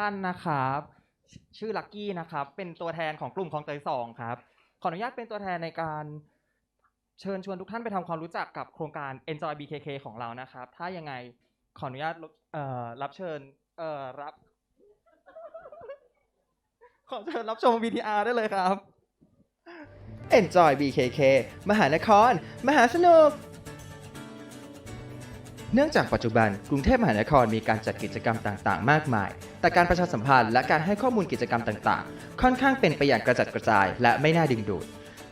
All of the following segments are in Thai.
ท่านนะครับ ชื่อลักกี้นะครับ เป็นตัวแทนของกลุ่มของเตยสองครับ ขออนุญาตเป็นตัวแทนในการเชิญชวนทุกท่านไปทำความรู้จักกับโครงการ Enjoy BKK ของเรานะครับ ถ้ายังไงขออนุญาตเอ่อรับเชิญเอ่อรับ ขอเชิญรับชม VTR ได้เลยครับ Enjoy BKK มหานคร มหาสนุกเนื่องจากปัจจุบันกรุงเทพมหานครมีการจัดกิจกรรมต่าง ๆ มากมาย แต่การประชาสัมพันธ์และการให้ข้อมูลกิจกรรมต่างๆ ค่อนข้างเป็นไปอย่างกระจัดกระจาย และไม่น่าดึงดูด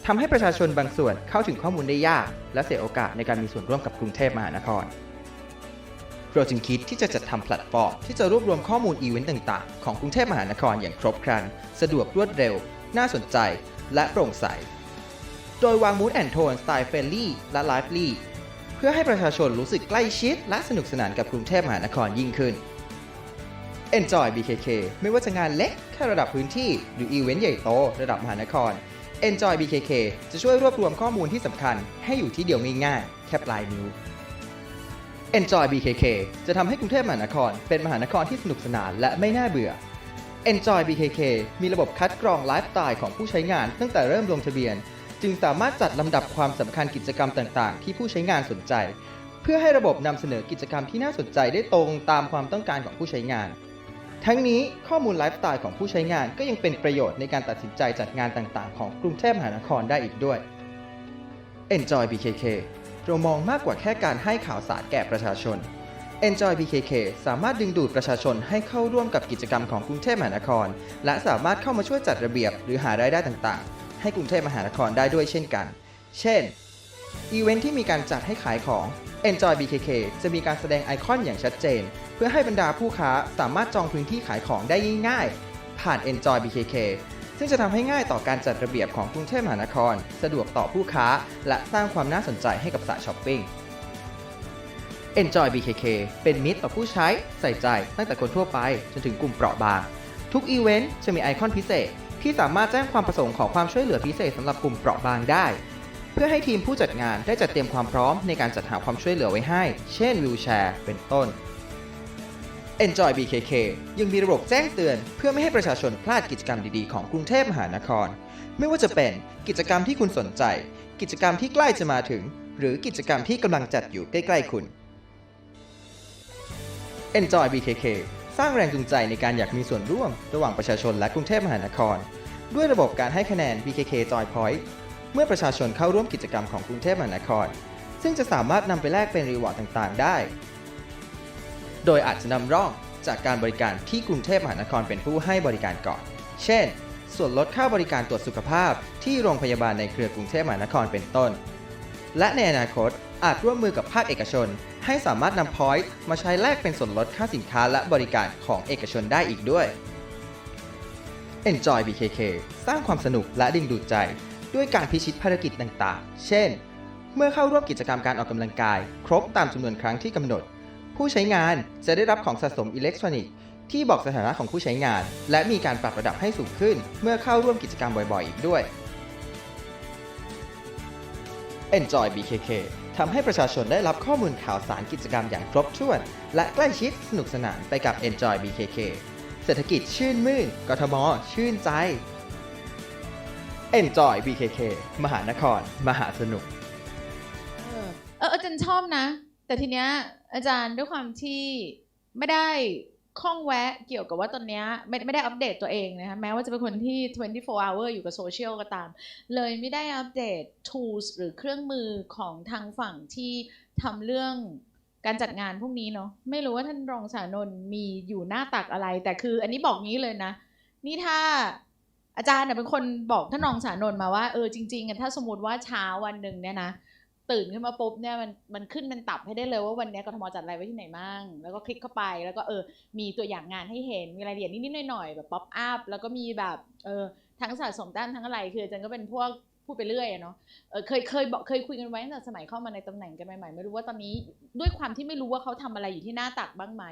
ทำให้ประชาชนบางส่วนเข้าถึงข้อมูลได้ยาก และเสียโอกาสในการมีส่วนร่วมกับกรุงเทพมหานครเราจึงคิดที่จะจัดทำแพลตฟอร์มที่จะรวบรวมข้อมูลอีเวนต์ต่างๆ ของกรุงเทพมหานครอย่างครบครัน สะดวกรวดเร็ว น่าสนใจ และโปร่งใส โดยวางมูดแอนโทนสไตล์เฟรนลี่และไลฟ์ลี่เพื่อให้ประชาชนรู้สึกใกล้ชิด และสนุกสนานกับกรุงเทพมหานครยิ่งขึ้น Enjoy BKK ไม่ว่าจะงานเล็กแค่ระดับพื้นที่ หรืออีเวนต์ใหญ่โตระดับมหานคร Enjoy BKK จะช่วยรวบรวมข้อมูลที่สำคัญ ให้อยู่ที่เดียวง่ายๆ แค่ปลายนิ้ว Enjoy BKK จะทำให้กรุงเทพมหานคร เป็นมหานครที่สนุกสนานและไม่น่าเบื่อ Enjoy BKK มีระบบคัดกรองไลฟ์สไตล์ของผู้ใช้งานตั้งแต่เริ่มลงทะเบียน จึงสามารถจัดลำดับความสำคัญกิจกรรมต่างๆ ที่ผู้ใช้งานสนใจ เพื่อให้ระบบนำเสนอกิจกรรมที่น่าสนใจได้ตรงตามความต้องการของผู้ใช้งาน ทั้งนี้ข้อมูลไลฟ์สไตล์ของผู้ใช้งานก็ยังเป็นประโยชน์ในการตัดสินใจจัดงานต่างๆ ของกรุงเทพมหานครได้อีกด้วย Enjoy BKK เรามองมากกว่าแค่การให้ข่าวสารแก่ประชาชน Enjoy BKK สามารถดึงดูดประชาชนให้เข้าร่วมกับกิจกรรมของกรุงเทพมหานคร และสามารถเข้ามาช่วยจัดระเบียบหรือหารายได้ต่างๆ ให้กรุงเทพมหานครได้ด้วยเช่นกัน เช่น อีเวนท์ที่มีการจัดให้ขายของ Enjoy BKK จะมีการแสดงไอคอนอย่างชัดเจน พื่อให้บรรดาผู้ค้าสามารถจองพื้นที่ขายของได้ง่ายๆ ผ่าน Enjoy BKK ซึ่งจะทำให้ง่ายต่อการจัดระเบียบของกรุงเทพมหานคร สะดวกต่อผู้ค้า และสร้างความน่าสนใจให้กับสายช้อปปิ้ง Enjoy BKK เป็นมิตรต่อผู้ใช้ใส่ใจตั้งแต่คนทั่วไปจนถึงกลุ่มเปราะบาง ทุกอีเวนต์จะมีไอคอนพิเศษ ที่สามารถแจ้งความประสงค์ขอความช่วยเหลือพิเศษสำหรับกลุ่มเปราะบางได้ เพื่อให้ทีมผู้จัดงานได้จัดเตรียมความพร้อมในการจัดหาความช่วยเหลือไว้ให้ เช่นวิวแชร์ เป็นต้น Enjoy BKK ยังมีระบบแจ้งเตือน เพื่อไม่ให้ประชาชนพลาดกิจกรรมดีๆ ของกรุงเทพมหานคร ไม่ว่าจะเป็นกิจกรรมที่คุณสนใจ กิจกรรมที่ใกล้จะมาถึง หรือกิจกรรมที่กำลังจัดอยู่ใกล้ๆคุณ Enjoy BKK สร้างแรงจูงใจในการอยากมีส่วนร่วม ระหว่างประชาชนและกรุงเทพมหานคร ด้วยระบบการให้คะแนน BKK Joy Point เมื่อประชาชนเข้าร่วมกิจกรรมของกรุงเทพมหานคร ซึ่งจะสามารถนำไปแลกเป็นรีวอร์ดต่างๆ ได้ โดยอาจจะนำร่องจากการบริการที่กรุงเทพมหานครเป็นผู้ให้บริการก่อน เช่น ส่วนลดค่าบริการตรวจสุขภาพที่โรงพยาบาลในเครือกรุงเทพมหานครเป็นต้น และในอนาคตอาจร่วมมือกับภาคเอกชน ให้สามารถนำพอยต์มาใช้แลกเป็นส่วนลดค่าสินค้าและบริการของเอกชนได้อีกด้วย Enjoy BKK สร้างความสนุกและดึงดูดใจ ด้วยการพิชิตภารกิจต่างๆ เช่น เมื่อเข้าร่วมกิจกรรมการออกกำลังกาย ครบตามจำนวนครั้งที่กำหนด ผู้ใช้งานจะได้รับของสะสมอิเล็กทรอนิกส์ที่บอกสถานะของผู้ใช้งาน และมีการปรับระดับให้สูงขึ้น เมื่อเข้าร่วมกิจกรรมบ่อยๆ อีกด้วย Enjoy BKK ทำให้ประชาชนได้รับข้อมูลข่าวสารกิจกรรมอย่างครบถ้วน และใกล้ชิดสนุกสนานไปกับ Enjoy BKK เศรษฐกิจชื่นมื่นกทม ชื่นใจ Enjoy BKK มหานคร มหาสนุก เออเอออาจารย์ชอบนะ แต่ทีเนี้ยอาจารย์ด้วยความที่ไม่ได้ข้องแวะเกี่ยวกับว่าตอนเนี้ยไม่ไม่ได้อัปเดตตัวเองนะคะแม้ว่าจะเป็นคนที่ 24 hour อยู่กับโซเชียลก็ตาม เลยไม่ได้อัปเดต tools หรือเครื่องมือของทางฝั่งที่ทำเรื่องการจัดงานพวกนี้เนาะไม่รู้ว่าท่านรองสานนมีอยู่หน้าตักอะไร แต่คืออันนี้บอกงี้เลยนะ นี่ถ้าอาจารย์น่ะเป็นคนบอกท่านรองสานนมาว่าเออจริงๆอะถ้าสมมติว่าเช้าวันหนึ่งเนี่ยนะ ตื่นขึ้นมาปุ๊บเนี่ยมันมันขึ้นเป็นตับให้ได้เลยว่าวันเนี้ยกทมจัดอะไรไว้ที่ไหนบ้างแล้วก็คลิกเข้าไปแล้วก็เออมีตัวอย่างงานให้เห็นมีรายละเอียดนิดๆหน่อยๆแบบป๊อปอัพแล้วก็มีแบบเออทั้งสะสมด้านทั้งอะไรคืออาจารย์ก็เป็นพวกพูดไปเรื่อยอะเนาะเออเคยเคยบอกเคยคุยกันไว้ตั้งแต่สมัยเข้ามาในตำแหน่งกันใหม่ๆไม่รู้ว่าตอนนี้ด้วยความที่ไม่รู้ว่าเขาทำอะไรอยู่ที่หน้าตักบ้างไหม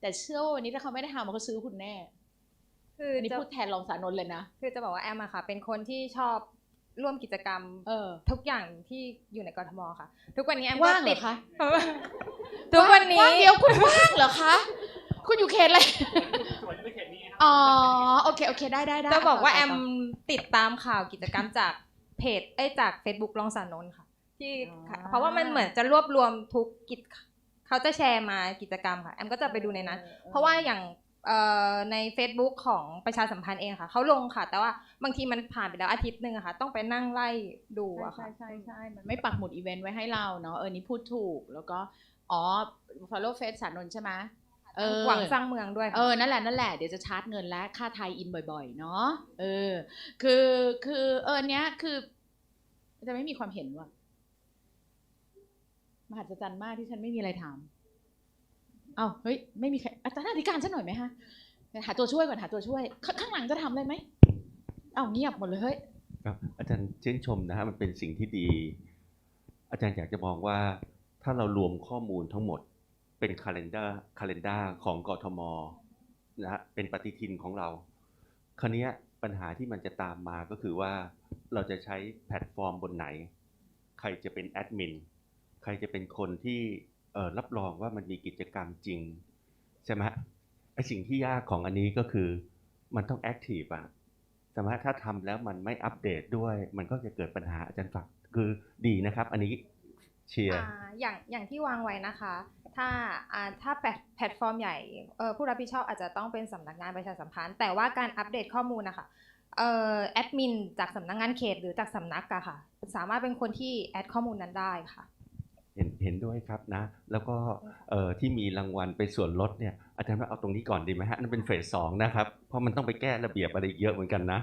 แต่เชื่อว่าวันนี้ถ้าเขาไม่ได้ทำเขาซื้อคุณแน่ คืออันนี้จะพูดแทนรองสานนท์เลยนะ คือจะบอกว่าแอมอะค่ะ เป็นคนที่ชอบ ร่วมกิจกรรมเออทุกอย่างที่อยู่ในกรทมค่ะ ทุกวันนี้แอมก็ว่างเหรติอดคะทุกวันนี้ว่างเดียวคุณว่างเหรอคะ คุณอยู่เขตอะไรสวยไม่เข็ดนี้อ๋อโอเคโอเคได้ได้ได้จะบอกว่าแอต่มต่ติดตามข่าวกิจกรรมจากเพจเอ้ยจาก Facebook รองสานนท์ค่ะ ที่อ๋อเพราะว่ามันเหมือนจะรวบรวมทุกกิจเขาจะแชร์มากิจกรรมค่ะ แอมก็จะไปดูในนั้น เพราะว่าอย่างเอ่อ ใน Facebook ของประชาสัมพันธ์เองค่ะ เขาลงค่ะ แต่ว่าบางทีมันผ่านไปแล้วอาทิตย์หนึ่งอะค่ะ ต้องไปนั่งไล่ดูใช่อะค่ะ ใช่ใช่ใช่มันไม่ปักหมุดอีเวนต์ไว้ให้เราเนาะ เออ นี่พูดถูก แล้วก็ อ๋อ follow face สานนท์ใช่ไหมเออหวังสร้างเมืองด้วย เอค่ะอนั่นแหละ นั่นแหละ เดี๋ยวจะชาร์จเงินและค่าไทยอินบ่อยๆ เนาะ เออ คือ คือ เออ เนี้ย คือ จะไม่มีความเห็นว่ะ มหัศจรรย์มากที่ฉันไม่มีอะไรถาม เอ้าเฮ้ยไม่มีใครอาจารย์อธิการฉันหน่อยไหมฮะหาตัวช่วยก่อนหาตัวช่วย ข้างหลังจะทำอะไรไหมเอ้าเงียบหมดเลยเฮ้ยครับอาจารย์เชื่นชมนะฮะมันเป็นสิ่งที่ดี อาจารย์อยากจะมองว่าถ้าเรารวมข้อมูลทั้งหมดเป็นคาล endar คาล endar ของกทมนะฮะเป็นปฏิทินของเรา คราวนี้ปัญหาที่มันจะตามมาก็คือว่าเราจะใช้แพลตฟอร์มบนไหน ใครจะเป็นแอดมินใครจะเป็นคนที่ รับรองว่ามันมีกิจกรรมจริง ใช่ไหมฮะไอสิ่งที่ยากของอันนี้ก็คือมันต้องแอคทีฟอะแต่ว่าถ้าทำแล้วมันไม่อัปเดตด้วย มันก็จะเกิดปัญหาอาจารย์ฝากคือดีนะครับ อันนี้เชียร์อย่างอย่างที่วางไว้นะคะ ถ้าถ้าแพลตฟอร์มใหญ่ผู้รับผิดชอบอาจจะต้องเป็นสำนักงานประชาสัมพันธ์ แต่ว่าการอัปเดตข้อมูลนะคะเออแอดมินจากสำนักงานเขตหรือจากสำนักอะค่ะ สามารถเป็นคนที่แอดข้อมูลนั้นได้ค่ะ เห็นด้วยครับนะ แล้วก็ที่มีรางวัลไปส่วนลดเนี่ยอาจารย์ว่าเอาตรงนี้ก่อนดีไหมฮะนั่นเป็นเฟสสองนะครับ เพราะมันต้องไปแก้ระเบียบอะไรเยอะเหมือนกันนะ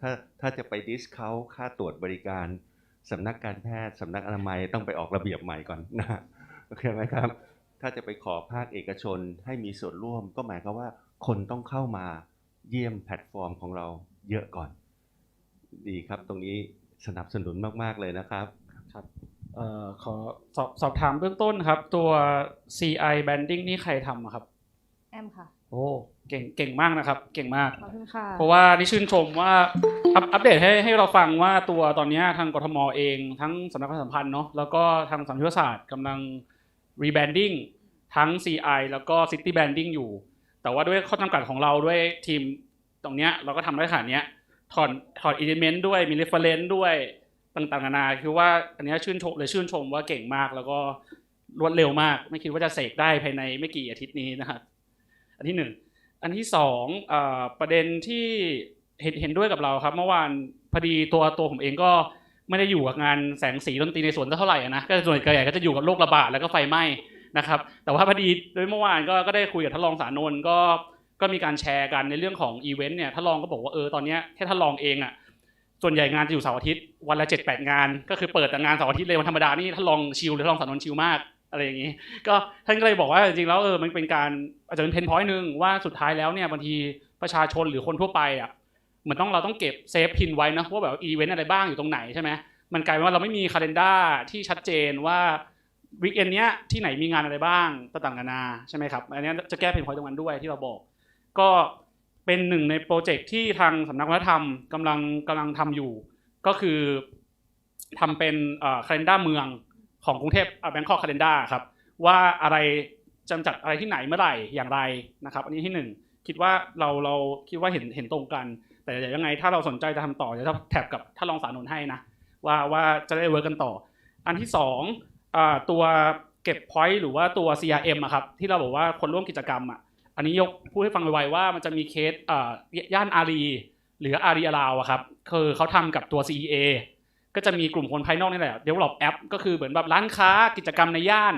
ถ้าถ้าจะไปดิสเขาค่าตรวจบริการสำนักการแพทย์สำนักอนามัยต้องไปออกระเบียบใหม่ก่อนนะโอเคไหมครับ ถ้าจะไปขอภาคเอกชนให้มีส่วนร่วม ก็หมายความว่าคนต้องเข้ามาเยี่ยมแพลตฟอร์มของเราเยอะก่อน ดีครับตรงนี้สนับสนุนมาก ๆ เลยนะครับครับ ขอสอบสอบถามเบื้องต้นครับ ตัว CI banding นี่ใครทำอะครับ แอมค่ะ โอ้เก่งเก่งมากนะครับ เก่งมาก ขอบคุณค่ะ เพราะว่านี่ชื่นชมว่าอัปอัปเดตให้ให้เราฟังว่าตัวตอนเนี้ยทางกทมเอง ทั้งสำนักประชาสัมพันธ์เนาะแล้วก็ทางสังคมศาสตร์กำลัง rebranding ทั้ง CI แล้วก็ City Branding อยู่ แต่ว่าด้วยข้อจำกัดของเราด้วยทีมตรงเนี้ยเราก็ทำได้ขนาดเนี้ยถอดถอด element ด้วยมี reference ด้วย ต่างๆนานาคือว่าอันนี้ชื่นชมเลยชื่นชมว่าเก่งมากแล้วก็รวดเร็วมาก ไม่คิดว่าจะเสกได้ภายในไม่กี่อาทิตย์นี้นะครับอันที่หนึ่งอันที่สองอประเด็นที่เห็นเห็นด้วยกับเราครับ เมื่อวานพอดีตัวตัวผมเองก็ไม่ได้อยู่กับงานแสงสีดนตรีในสวนเท่าไหร่นะก็ส่วนใหญ่ก็จะอยู่กับโรคระบาดแล้วก็ไฟไหม้นะครับ แต่ว่าพอดีด้วยเมื่อวานก็ก็ได้คุยกับท่านรองสารนนท์ก็ก็มีการแชร์กันในเรื่องของอีเวนต์เนี่ยท่านรองก็บอกว่าเออตอนนี้แค่ท่านรองเองอะ ส่วนใหญ่งานจะอยู่เสาร์อาทิตย์วันละเจ็ดแปดงาน ก็คือเปิดแต่งานเสาร์อาทิตย์เลยวันธรรมดานี่ท่านรองชิลหรือท่านรองสานนท์ชิลมากอะไรอย่างนี้ ก็ท่านก็เลยบอกว่าจริงๆแล้วเออมันเป็นการอาจจะเป็นเพนพอยต์หนึ่งว่าสุดท้ายแล้วเนี่ยบางทีประชาชนหรือคนทั่วไปอะเหมือนต้องเราต้องเก็บเซฟพินไว้นะว่าแบบอีเวนต์อะไรบ้างอยู่ตรงไหนใช่ไหมมันกลายเป็นว่าเราไม่มีคาล endar ที่ชัดเจนว่าวีคเอนเนี้ยที่ไหนมีงานอะไรบ้างต่างๆนานาใช่ไหมครับอันนี้จะแก้เพนพอยต์ตรงนั้นด้วยที่เราบอก ก็ เป็นหนึ่งในโปรเจกต์ที่ทางสำนักวัฒนธรรมกำลังกำลังทำอยู่ ก็คือทำเป็นคาล endar เมืองของกรุงเทพแบงคอกคาล endar ครับว่าอะไรจำจัดอะไรที่ไหนเมื่อไหร่อย่างไรนะครับ อันนี้ที่หนึ่งคิดว่าเราเราคิดว่าเห็นเห็นตรงกัน แต่เดี๋ยวยังไงถ้าเราสนใจจะทำต่อจะแท็บกับท่านรองสารนนท์ให้นะว่าว่าจะได้เวิร์กกันต่อ อันที่สองอตัวเก็บพอยต์หรือว่าตัว CRM อะครับที่เราบอกว่าคนร่วมกิจกรรมอะ อันนี้ยกพูดให้ฟังไวๆว่ามันจะมีเคสอ่าย่านอารีหรืออารีอาราวอะครับคือเขาทำกับตัว CEA ก็จะมีกลุ่มคนภายนอกนี่แหละ develop app ก็คือเหมือนแบบร้านค้ากิจกรรมในย่าน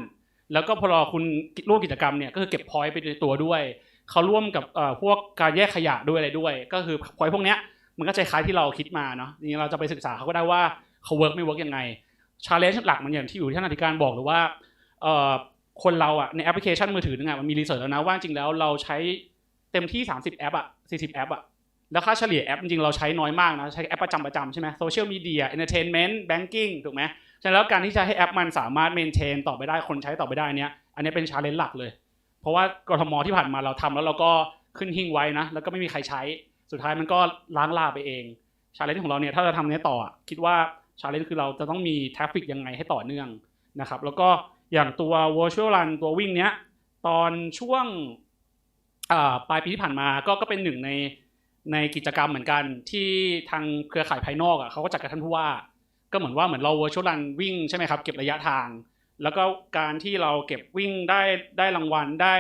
แล้วก็พอรอคุณร่วมกิจกรรมเนี่ยก็คือเก็บพอยต์ไปในตัวด้วยเขาร่วมกับพวกการแยกขยะด้วยอะไรด้วย ก็คือพอยต์พวกเนี้ยมันก็จะคล้ายที่เราคิดมาเนาะนี้เราจะไปศึกษาเขาก็ได้ว่าเขาเวิร์กไม่เวิร์กยังไงชาเลนจ์หลักมันอย่างที่อยู่ที่ท่านอธิการบอกหรือว่า คนเราอะในแอปพลิเคชันมือถือนึงอะมันมีรีเสิร์ชแล้วนะว่าจริงแล้วเราใช้เต็มที่ 30 แอปอะ40 แอปอะแล้วค่าเฉลี่ยแอปจริงเราใช้น้อยมากนะใช้แอปประจำประจำใช่ไหมโซเชียลมีเดียเอนเตอร์เทนเมนต์แบงกิ้งถูกไหมฉะนั้นแล้วการที่จะให้แอปมันสามารถเมนเทนต่อไปได้คนใช้ต่อไปได้เนี้ยอันนี้เป็นชาเลนจ์หลักเลย เพราะว่ากรทมที่ผ่านมาเราทำแล้วเราก็ขึ้นหิ้งไว้นะ แล้วก็ไม่มีใครใช้สุดท้ายมันก็ล้างลาไปเองชาเลนจ์ของเราเนี่ยถ้าเราทำเนี้ยต่อคิดว่าชาเลนจ์คือเราจะต้องมีทราฟฟิกยังไงให้ต่อเนื่องนะครับแล้วก็ อย่างตัว virtual run ตัววิ่งเนี้ยตอนช่วงปลายปีที่ผ่านมาก็ก็เป็นหนึ่งในในกิจกรรมเหมือนกันที่ทางเครือข่ายภายนอกอะเขาก็จัดกับท่านผู้ว่า ก็เหมือนว่าเหมือนเรา virtual run วิ่งใช่ไหมครับเก็บระยะทาง แล้วก็การที่เราเก็บวิ่งได้ได้รางวัลได้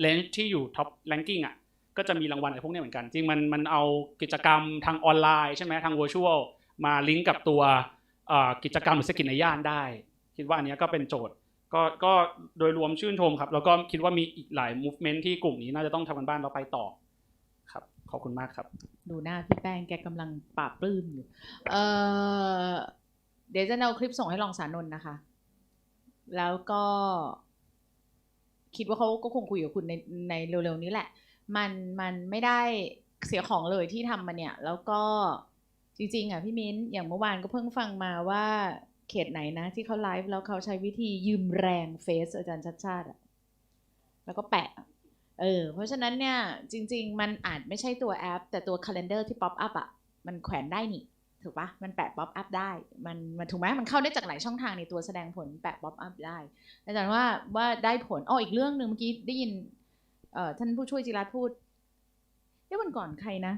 เลนส์ที่อยู่ท็อปแ a งกิ้งอะก็จะมีรางวัลอะไรพวกนี้เหมือนกัน จริงมันมันเอากิจกรรมทางออนไลน์ใช่ไหมทาง virtual มาลิงก์กับตัวกิจกรรมหรือสกิจในย่านได้ คิดว่าอันนี้ก็เป็นโจทย์ ก็ก็โดยรวมชื่นชมครับ แล้วก็คิดว่ามีอีกหลาย movement ที่กลุ่มนี้น่าจะต้องทำกันบ้านเราไปต่อครับ ขอบคุณมากครับ ดูหน้าพี่แป้งแกกำลังปราบปลื้มอยู่เออเดี๋ยวจะเอาคลิปส่งให้ลองสานนท์นะคะ แล้วก็ คิดว่าเขาก็คงคุยกับคุณในในเร็วๆนี้แหละ มันมันไม่ได้เสียของเลยที่ทำมาเนี่ย แล้วก็จริงๆอะพี่มิ้น อย่างเมื่อวานก็เพิ่งฟังมาว่า เขตไหนนะ ที่เขาไลฟ์แล้วเขาใช้วิธียืมแรงเฟซอาจารย์ชัดชาติอะแล้วก็แปะ เออ เพราะฉะนั้นเนี่ย จริง ๆ มันอาจไม่ใช่ตัวแอป แต่ตัว calendar ที่ pop up อะมันแขวนได้นี่ ถูกปะมันแปะ pop up ได้ มันมันถูกไหมมันเข้าได้จากหลายช่องทางในตัวแสดงผลแปะ pop up ได้ อาจารย์ว่าว่าได้ผลอ้ออีกเรื่องหนึ่งเมื่อกี้ได้ยินเอ่อท่านผู้ช่วยจิรัตพูดเมื่อวันก่อนใครนะ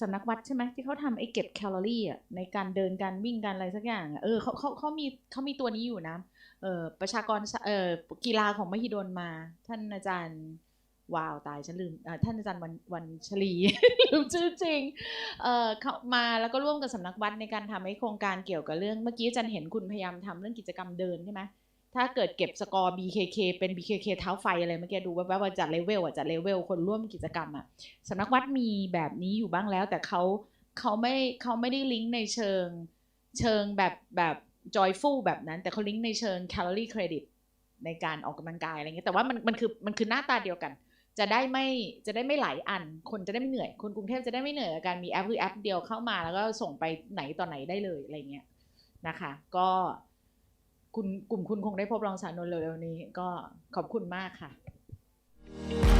สำนักวัดใช่ไหมที่เขาทำไอ้เก็บแคลอรี่อะในการเดินการวิ่งการอะไรสักอย่างอะเออเขาเขาเขามีเขามีตัวนี้อยู่นะเออประชากรเออกีฬาของมหิดลมา ท่านอาจารย์ว้าวตายฉันลืมท่านอาจารย์วันวันชลีลืมชื่อจริงเออเขามาแล้วก็ร่วมกับสำนักวัดในการทำให้โครงการเกี่ยวกับเรื่อง เมื่อกี้อาจารย์เห็นคุณพยายามทำเรื่องกิจกรรมเดินใช่ไหม ถ้าเกิดเก็บสกอร์ BKK เป็น BKK เท้าไฟอะไรเมื่อกี้ดูแวบๆว่าจัดเลเวลอะจัดเลเวลคนร่วมกิจกรรมอะสำนักวัดมีแบบนี้อยู่บ้างแล้ว แต่เขาเขาไม่เขาไม่ได้ลิงก์ในเชิงเชิงแบบแบบ joyful แบบนั้น แต่เขาลิงก์ในเชิง calorie credit ในการออกกำลังกายอะไรเงี้ยแต่ว่ามันมันคือมันคือหน้าตาเดียวกัน จะได้ไม่จะได้ไม่หลายอัน คนจะได้ไม่เหนื่อย คนกรุงเทพจะได้ไม่เหนื่อยกับการมีแอปคือแอปเดียวเข้ามาแล้วก็ส่งไปไหนต่อไหนได้เลยอะไรเงี้ยนะคะ ก็ คุณกลุ่มคุณคงได้พบรองสารนนท์เร็วๆนี้ ก็ขอบคุณมากค่ะ